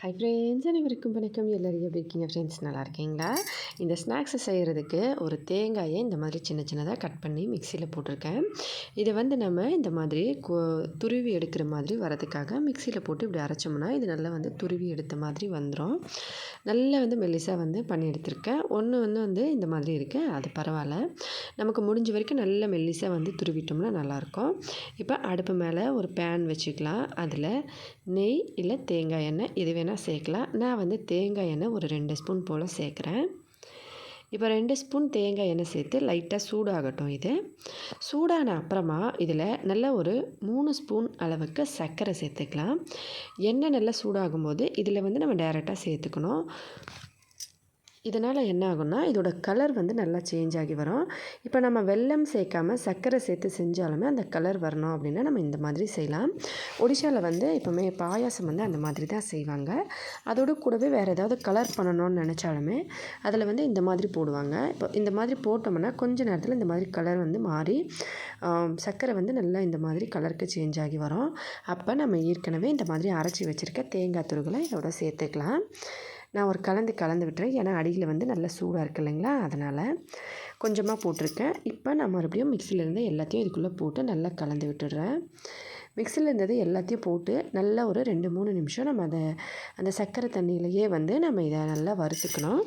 Hi friends அனைவருக்கும் வணக்கம். எல்லோரும் எப்படி இருக்கீங்க? ஃப்ரெண்ட்ஸ் நல்லா இருக்கீங்களா? இந்த ஸ்நாக்ஸை செய்கிறதுக்கு ஒரு தேங்காயை இந்த மாதிரி சின்ன சின்னதாக கட் பண்ணி மிக்சியில் போட்டிருக்கேன். இதை வந்து நம்ம இந்த மாதிரி துருவி எடுக்கிற மாதிரி வரதுக்காக மிக்சியில் போட்டு இப்படி அரைச்சோம்னா இது நல்லா வந்து துருவி எடுத்த மாதிரி வந்துடும் நல்லா வந்து மெல்லிசாக வந்து பண்ணி எடுத்திருக்கேன். ஒன்று வந்து வந்து இந்த மாதிரி இருக்குது அது பரவாயில்ல. நமக்கு முடிஞ்ச வரைக்கும் நல்ல மெல்லிசாக வந்து துருவிட்டோம்னா நல்லாயிருக்கும். இப்போ அடுப்பு மேலே ஒரு பேன் வச்சுக்கலாம். அதில் நெய் இல்லை தேங்காய் எண்ணெய். இது வேணால் சேர்க்கலாம். நான் வந்து தேங்காய் எண்ணெய் ஒரு ரெண்டு ஸ்பூன் போல் சேர்க்குறேன். இப்போ ரெண்டு ஸ்பூன் தேங்காய் எண்ணெய் சேர்த்து லைட்டாக சூடாகட்டும் இது. சூடான அப்புறமா இதில் நல்ல ஒரு மூணு ஸ்பூன் அளவுக்கு சர்க்கரை சேர்த்துக்கலாம். எண்ணெய் நல்லா சூடாகும் போது இதில் வந்து நம்ம டேரெக்டாக சேர்த்துக்கணும். இதனால் என்ன ஆகும்னா இதோட கலர் வந்து நல்லா சேஞ்ச் ஆகி வரும். இப்போ நம்ம வெல்லம் சேர்க்காமல் சர்க்கரை சேர்த்து செஞ்சாலுமே அந்த கலர் வரணும் அப்படின்னா நம்ம இந்த மாதிரி செய்யலாம். ஒடிஷாவில் வந்து இப்போமே பாயாசம் வந்து அந்த மாதிரி தான் செய்வாங்க. அதோடு கூடவே வேறு ஏதாவது கலர் பண்ணணும்னு நினச்சாலுமே அதில் வந்து இந்த மாதிரி போடுவாங்க. இப்போ இந்த மாதிரி போட்டோம்னா கொஞ்ச நேரத்தில் இந்த மாதிரி கலர் வந்து மாறி சர்க்கரை வந்து நல்லா இந்த மாதிரி கலருக்கு சேஞ்ச் ஆகி வரும். அப்போ நம்ம ஏற்கனவே இந்த மாதிரி அரைச்சி வச்சுருக்க தேங்காய் துருகளை இதோட சேர்த்துக்கலாம். நான் ஒரு கலந்து கலந்து விட்டுறேன். ஏன்னா அடியில் வந்து நல்லா சூடாக இருக்குது இல்லைங்களா? அதனால் கொஞ்சமாக போட்டிருக்கேன். இப்போ நான் மறுபடியும் மிக்சியிலேருந்து எல்லாத்தையும் இதுக்குள்ளே போட்டு நல்லா கலந்து விட்டுடுறேன் மிக்சியில் இருந்தது எல்லாத்தையும் போட்டு நல்லா ஒரு ரெண்டு மூணு நிமிஷம் நம்ம அதை அந்த சர்க்கரை தண்ணியிலையே வந்து நம்ம இதை நல்லா வறுத்துக்கணும்.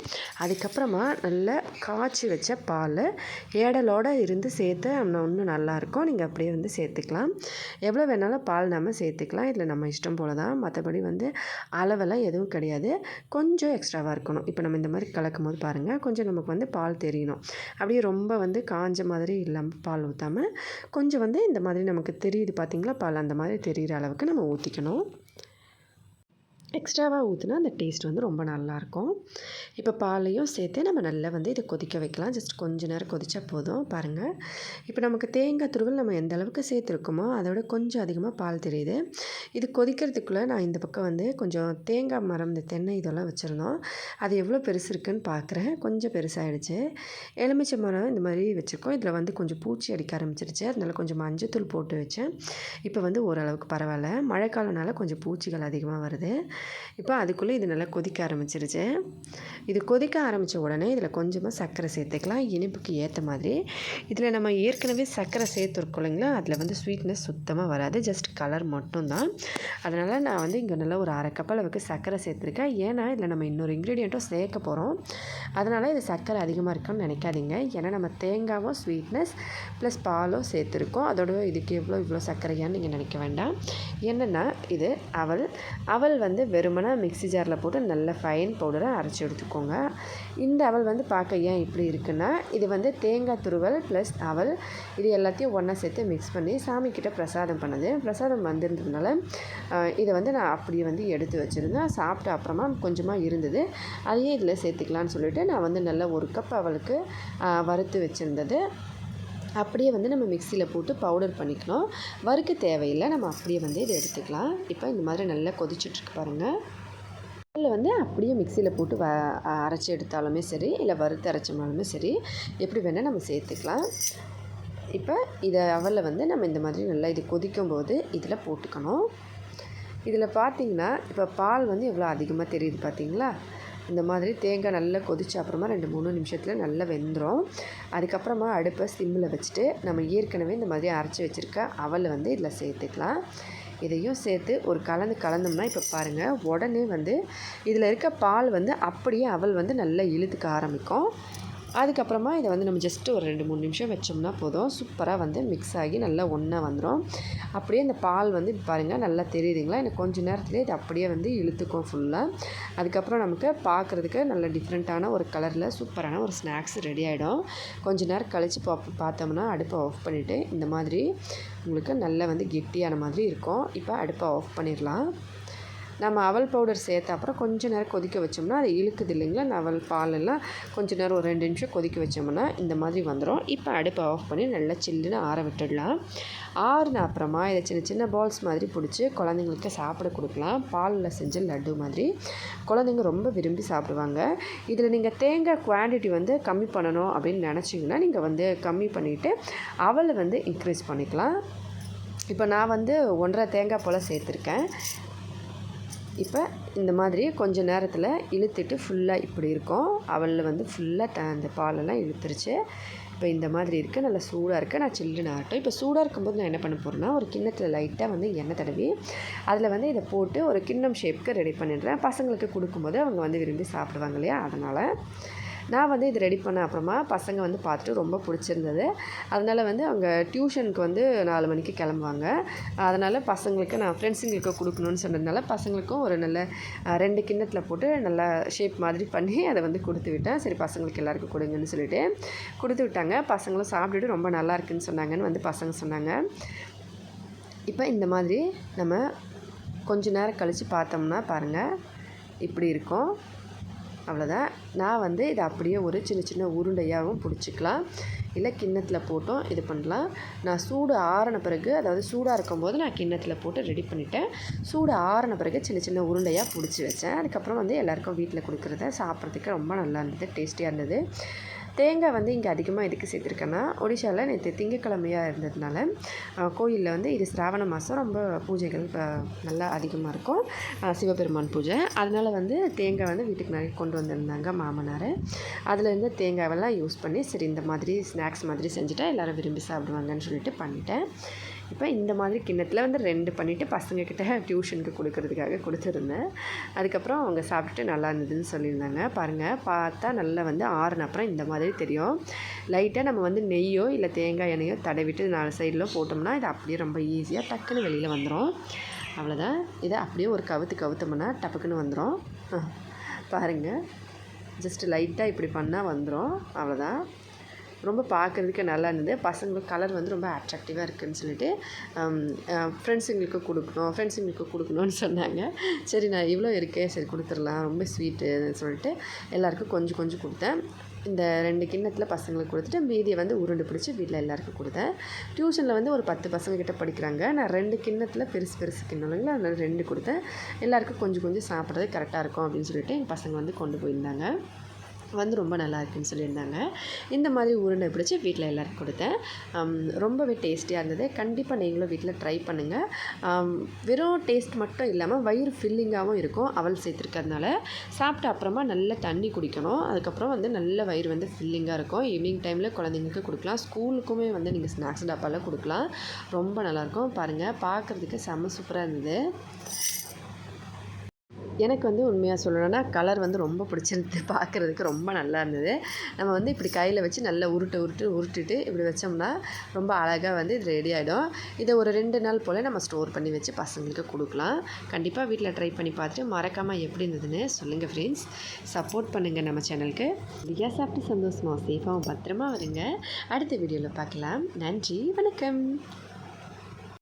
அதுக்கப்புறமா நல்லா காய்ச்சி வச்ச பால் ஏடலோடு இருந்து சேர்த்து இன்னும் நல்லாயிருக்கும் நீங்கள் அப்படியே வந்து சேர்த்துக்கலாம். எவ்வளோ வேணாலும் பால் நம்ம சேர்த்துக்கலாம். இதில் நம்ம இஷ்டம் போல் தான். மற்றபடி வந்து அளவெல்லாம் எதுவும் கிடையாது. கொஞ்சம் எக்ஸ்ட்ராவாக இருக்கணும். இப்போ நம்ம இந்த மாதிரி கலக்கும் போது பாருங்கள் கொஞ்சம் நமக்கு வந்து பால் தெரியணும். அப்படியே ரொம்ப வந்து காஞ்ச மாதிரி இல்லாமல் பால் ஊற்றாமல் கொஞ்சம் வந்து இந்த மாதிரி நமக்கு தெரியுது பார்த்திங்களா பால் அந்த மாதிரி தெரிகிற அளவுக்கு நம்ம ஊற்றிக்கணும் எக்ஸ்ட்ராவாக ஊற்றினா அந்த டேஸ்ட் வந்து ரொம்ப நல்லாயிருக்கும் இப்போ பாலையும் சேர்த்து நம்ம நல்லா வந்து இதை கொதிக்க வைக்கலாம். ஜஸ்ட் கொஞ்ச நேரம் கொதிச்சா போதும். பாருங்கள் இப்போ நமக்கு தேங்காய் துருவல் நம்ம எந்த அளவுக்கு சேர்த்துருக்கோமோ அதோட கொஞ்சம் அதிகமாக பால் தெரியுது. இது கொதிக்கிறதுக்குள்ளே நான் இந்த பக்கம் வந்து கொஞ்சம் தேங்காய் மரம் இந்த தென்னை இதெல்லாம் வச்சுருந்தோம் அது எவ்வளோ பெருசு இருக்குன்னு பார்க்குறேன் கொஞ்சம் பெருசாகிடுச்சு எலுமிச்சை மரம் இந்த மாதிரி வச்சுருக்கோம். இதில் வந்து கொஞ்சம் பூச்சி அடிக்க ஆரம்பிச்சிருச்சு. அதனால் கொஞ்சம் மஞ்சத்தூள் போட்டு வச்சேன். இப்போ வந்து ஓரளவுக்கு பரவாயில்ல. மழைக்காலனால கொஞ்சம் பூச்சிகள் அதிகமாக வருது. இப்போ அதுக்குள்ளே இது நல்லா கொதிக்க ஆரம்பிச்சிருச்சு. இது கொதிக்க ஆரம்பித்த உடனே இதில் கொஞ்சமாக சர்க்கரை சேர்த்துக்கலாம். இனிப்புக்கு ஏற்ற மாதிரி. இதில் நம்ம ஏற்கனவே சர்க்கரை சேர்த்துருக்கோம் இல்லைங்களா? அதில் வந்து ஸ்வீட்னஸ் சுத்தமாக வராது. ஜஸ்ட் கலர் மட்டும்தான். அதனால் நான் வந்து இங்கே நல்லா ஒரு அரை கப் அளவுக்கு சர்க்கரை சேர்த்துருக்கேன். ஏன்னா இதில் நம்ம இன்னொரு இன்க்ரீடியண்ட்டும் சேர்க்க போகிறோம். அதனால் இது சர்க்கரை அதிகமாக இருக்குன்னு நினைக்காதீங்க. ஏன்னா நம்ம தேங்காவும் ஸ்வீட்னஸ் ப்ளஸ் பாலும் சேர்த்துருக்கோம். அதோட இதுக்கு எவ்வளோ இவ்வளோ சர்க்கரையான்னு நீங்கள் நினைக்க வேண்டாம். என்னென்னா இது அவல் அவல் வந்து வெறுமனா மிக்ஸி ஜாரில் போட்டு நல்ல ஃபைன் பவுடரை அரைச்சி எடுத்துக்கோங்க. இந்த அவல் வந்து பார்க்க ஏன் இப்படி இருக்குன்னா இது வந்து தேங்காய் துருவல் ப்ளஸ் அவல் இது எல்லாத்தையும் ஒன்றா சேர்த்து மிக்ஸ் பண்ணி சாமிக்கிட்ட பிரசாதம் பண்ணது. பிரசாதம் வந்திருந்ததுனால இதை வந்து நான் அப்படியே வந்து எடுத்து வச்சுருந்தேன். சாப்பிட்ட அப்புறமா கொஞ்சமாக இருந்தது. அதையே இதில் சேர்த்துக்கலான்னு சொல்லிவிட்டு நான் வந்து நல்ல ஒரு கப் அவளுக்கு வறுத்து வச்சுருந்தது. அப்படியே வந்து நம்ம மிக்சியில் போட்டு பவுடர் பண்ணிக்கணும். வறுக்க தேவையில்லை. நம்ம அப்படியே வந்து இதை எடுத்துக்கலாம். இப்போ இந்த மாதிரி நல்லா கொதிச்சுட்ருக்கு பாருங்கள் அதில் வந்து அப்படியே மிக்சியில் போட்டு வ அரைச்சி எடுத்தாலுமே சரி இல்லை வறுத்து அரைச்சோம்னாலுமே சரி எப்படி வேணால் நம்ம சேர்த்துக்கலாம். இப்போ இதை அவலில் வந்து நம்ம இந்த மாதிரி நல்லா இது கொதிக்கும் போது இதில் போட்டுக்கணும். இதில் பார்த்திங்கன்னா இப்போ பால் வந்து எவ்வளோ அதிகமாக தெரியுது பார்த்திங்களா? இந்த மாதிரி தேங்காய் நல்லா கொதிச்ச அப்புறமா ரெண்டு மூணு நிமிஷத்தில் நல்லா வெந்துடும் அதுக்கப்புறமா அடுப்பை சிம்மில் வச்சுட்டு நம்ம ஏற்கனவே இந்த மாதிரி அரைச்சி வச்சுருக்க அவலை வந்து இதில் சேர்த்துக்கலாம். இதையும் சேர்த்து ஒரு கலந்து கலந்தோம்னா இப்போ பாருங்கள் உடனே வந்து இதில் இருக்க பால் வந்து அப்படியே அவல் வந்து நல்லா இழுத்துக்க ஆரம்பிக்கும். அதுக்கப்புறமா இதை வந்து நம்ம ஜஸ்ட்டு ஒரு ரெண்டு மூணு நிமிஷம் வச்சோம்னா போதும். சூப்பராக வந்து மிக்ஸ் ஆகி நல்லா ஒன்றா வந்துடும் அப்படியே இந்த பால் வந்து பாருங்கள் நல்லா தெரியுதுங்களா? எனக்கு கொஞ்சம் நேரத்துலேயே இது அப்படியே வந்து இழுத்துக்கும் ஃபுல்லாக அதுக்கப்புறம் நமக்கு பார்க்குறதுக்கு நல்ல டிஃப்ரெண்ட்டான ஒரு கலரில் சூப்பரான ஒரு ஸ்நாக்ஸ் ரெடி ஆகிடும் கொஞ்சம் நேரம் கழித்து பா பார்த்தோம்னா அடுப்பை ஆஃப் பண்ணிவிட்டு இந்த மாதிரி உங்களுக்கு நல்லா வந்து கெட்டியான மாதிரி இருக்கும். இப்போ அடுப்பை ஆஃப் பண்ணிடலாம். நம்ம அவல் பவுடர் சேர்த்த அப்புறம் கொஞ்சம் நேரம் கொதிக்க வச்சோம்னா அது இழுக்குது இல்லைங்களா? நவல் பாலெல்லாம் கொஞ்சம் நேரம் ஒரு ரெண்டு நிமிஷம் கொதிக்க வச்சோம்னா இந்த மாதிரி வந்துடும் இப்போ அடுப்பை ஆஃப் பண்ணி நல்லா சில்லுன்னு ஆற விட்டுடலாம். ஆறுன அப்புறமா இதை சின்ன சின்ன பால்ஸ் மாதிரி பிடிச்சி குழந்தைங்களுக்கு சாப்பிட கொடுக்கலாம். பாலில் செஞ்ச லட்டு மாதிரி. குழந்தைங்க ரொம்ப விரும்பி சாப்பிடுவாங்க. இதில் நீங்கள் தேங்காய் குவான்டிட்டி வந்து கம்மி பண்ணணும் அப்படின்னு நினச்சிங்கன்னா நீங்கள் வந்து கம்மி பண்ணிவிட்டு அவளை வந்து இன்க்ரீஸ் பண்ணிக்கலாம். இப்போ நான் வந்து ஒன்றரை தேங்காய் போல் சேர்த்துருக்கேன். இப்போ இந்த மாதிரி கொஞ்ச நேரத்தில் இழுத்துட்டு ஃபுல்லாக இப்படி இருக்கும். அவளில் வந்து ஃபுல்லாக த அந்த பாலெல்லாம் இழுத்துருச்சு. இப்போ இந்த மாதிரி இருக்குது நல்லா சூடாக இருக்குது நான் சில்லுன்னு ஆகட்டும் இப்போ சூடாக இருக்கும்போது நான் என்ன பண்ண போகிறேன்னா ஒரு கிண்ணத்தில் லைட்டாக வந்து எண்ணெய் தடவி அதில் வந்து இதை போட்டு ஒரு கிண்ணம் ஷேப்புக்கு ரெடி பண்ணிடுறேன். பசங்களுக்கு கொடுக்கும்போது அவங்க வந்து விரும்பி சாப்பிடுவாங்க இல்லையா? அதனால் நான் வந்து இது ரெடி பண்ண அப்புறமா பசங்க வந்து பார்த்துட்டு ரொம்ப பிடிச்சிருந்தது. அதனால் வந்து அவங்க டியூஷனுக்கு வந்து நாலு மணிக்கு கிளம்புவாங்க. அதனால் பசங்களுக்கு நான் ஃப்ரெண்ட்ஸுங்களுக்கு கொடுக்கணுன்னு சொன்னதுனால பசங்களுக்கும் ஒரு நல்ல ரெண்டு கிண்ணத்தில் போட்டு நல்லா ஷேப் மாதிரி பண்ணி அதை வந்து கொடுத்து விட்டேன். சரி பசங்களுக்கு எல்லாருக்கும் கொடுங்கன்னு சொல்லிட்டு கொடுத்து விட்டாங்க. பசங்களும் சாப்பிட்டுட்டு ரொம்ப நல்லா இருக்குன்னு சொன்னாங்கன்னு வந்து பசங்க சொன்னாங்க. இப்போ இந்த மாதிரி நம்ம கொஞ்ச நேரம் கழித்து பார்த்தோம்னா பாருங்கள் இப்படி இருக்கும். அவ்வளோதான் நான் வந்து இதை அப்படியே ஒரு சின்ன சின்ன உருண்டையாகவும் பிடிச்சிக்கலாம். இல்லை கிண்ணத்தில் போட்டும் இது பண்ணலாம். நான் சூடு ஆறின பிறகு அதாவது சூடாக இருக்கும்போது நான் கிண்ணத்தில் போட்டு ரெடி பண்ணிட்டேன். சூடு ஆறின பிறகு சின்ன சின்ன உருண்டையாக பிடிச்சி வச்சேன். அதுக்கப்புறம் வந்து எல்லாருக்கும் வீட்டில் கொடுக்குறத சாப்பிட்றதுக்கு ரொம்ப நல்லா இருந்தது டேஸ்டியாக இருந்தது. தேங்காய் வந்து இங்கே அதிகமாக எதுக்கு சேர்த்துருக்கேன்னா ஒடிஷாவில் நேற்று திங்கக்கிழமையாக இருந்ததுனால கோயிலில் வந்து இது சிராவண மாதம் ரொம்ப பூஜைகள் இப்போ நல்லா அதிகமாக இருக்கும். சிவபெருமான் பூஜை. அதனால் வந்து தேங்காய் வந்து வீட்டுக்கு நிறைய கொண்டு வந்திருந்தாங்க மாமனார். அதில் இருந்த தேங்காவெல்லாம் யூஸ் பண்ணி சரி இந்த மாதிரி ஸ்நாக்ஸ் மாதிரி செஞ்சுட்டா எல்லோரும் விரும்பி சாப்பிடுவாங்கன்னு சொல்லிட்டு பண்ணிட்டேன். இப்போ இந்த மாதிரி கிண்ணத்தில் வந்து ரெண்டு பண்ணிவிட்டு பசங்கக்கிட்ட டியூஷனுக்கு கொடுக்கறதுக்காக கொடுத்துருந்தேன். அதுக்கப்புறம் அவங்க சாப்பிட்டுட்டு நல்லா இருந்ததுன்னு சொல்லியிருந்தாங்க. பாருங்கள் பார்த்தா நல்லா வந்து ஆறுன அப்புறம் இந்த மாதிரி தெரியும். லைட்டாக நம்ம வந்து நெய்யோ இல்லை தேங்காய் எண்ணெயோ தடவிட்டு நாலு சைடில் போட்டோம்னா இது அப்படியே ரொம்ப ஈஸியாக டக்குன்னு வெளியில் வந்துடும் அவ்வளோதான் இதை அப்படியே ஒரு கவுத்து கவுத்தோம்னா டப்புக்குன்னு வந்துடும் பாருங்கள் ஜஸ்ட் லைட்டாக இப்படி பண்ணால் வந்துடும் அவ்வளோதான் ரொம்ப பார்க்குறதுக்கு நல்லா இருந்தது. பசங்களுக்கு கலர் வந்து ரொம்ப அட்ராக்டிவாக இருக்குதுன்னு சொல்லிட்டு ஃப்ரெண்ட்ஸுங்களுக்கு கொடுக்கணும் ஃப்ரெண்ட்ஸுங்களுக்கு கொடுக்கணும்னு சொன்னாங்க. சரி நான் இவ்வளோ இருக்கே சரி கொடுத்துடலாம் ரொம்ப ஸ்வீட்டுன்னு சொல்லிட்டு எல்லாருக்கும் கொஞ்சம் கொஞ்சம் கொடுத்தேன். இந்த ரெண்டு கிண்ணத்தில் பசங்களுக்கு கொடுத்துட்டு மீதியை வந்து உருண்டு பிடிச்சி வீட்டில் எல்லாருக்கும் கொடுத்தேன். டியூஷனில் வந்து ஒரு பத்து பசங்க கிட்ட படிக்கிறாங்க. நான் ரெண்டு கிண்ணத்தில் பெருசு பெருசு கிண்ணம் இல்லைங்களா அதனால் ரெண்டு கொடுத்தேன். எல்லாருக்கும் கொஞ்சம் கொஞ்சம் சாப்பிட்றது கரெக்டாக இருக்கும் அப்படின்னு சொல்லிட்டு எங்கள் பசங்க வந்து கொண்டு போயிருந்தாங்க. வந்து ரொம்ப நல்லா இருக்குன்னு சொல்லியிருந்தாங்க. இந்த மாதிரி உருண்டை பிடிச்சி வீட்டில் எல்லாருக்கும் கொடுத்தேன். ரொம்பவே டேஸ்டியாக இருந்தது. கண்டிப்பாக நீங்களும் வீட்டில் ட்ரை பண்ணுங்கள் வெறும் டேஸ்ட் மட்டும் இல்லாமல் வயிறு ஃபில்லிங்காகவும் இருக்கும். அவல் சேர்த்துருக்கறதுனால சாப்பிட்ட அப்புறமா நல்ல தண்ணி குடிக்கணும். அதுக்கப்புறம் வந்து நல்ல வயிறு வந்து ஃபில்லிங்காக இருக்கும். ஈவினிங் டைமில் குழந்தைங்களுக்கு கொடுக்கலாம். ஸ்கூலுக்குமே வந்து நீங்கள் ஸ்நாக்ஸ் டப்பாலாம் கொடுக்கலாம். ரொம்ப நல்லாயிருக்கும். பாருங்கள் பார்க்குறதுக்கு செம்ம சூப்பராக இருந்தது. எனக்கு வந்து உண்மையாக சொல்லணும்னா கலர் வந்து ரொம்ப பிடிச்சிருந்தது. பார்க்குறதுக்கு ரொம்ப நல்லா இருந்தது. நம்ம வந்து இப்படி கையில் வச்சு நல்லா உருட்டு உருட்டு உருட்டுட்டு இப்படி வச்சோம்னா ரொம்ப அழகாக வந்து இது ரெடி ஆகிடும் இதை ஒரு ரெண்டு நாள் போல் நம்ம ஸ்டோர் பண்ணி வச்சு பசங்களுக்கு கொடுக்கலாம். கண்டிப்பாக வீட்டில் ட்ரை பண்ணி பார்த்துட்டு மறக்காமல் எப்படி இருந்ததுன்னு சொல்லுங்கள் ஃப்ரெண்ட்ஸ் சப்போர்ட் பண்ணுங்கள் நம்ம சேனலுக்கு ஃப்ரீயாக சாப்பிட்டு சந்தோஷமாக சேஃபாகவும் பத்திரமா வருங்க. அடுத்த வீடியோவில் பார்க்கலாம். நன்றி வணக்கம்.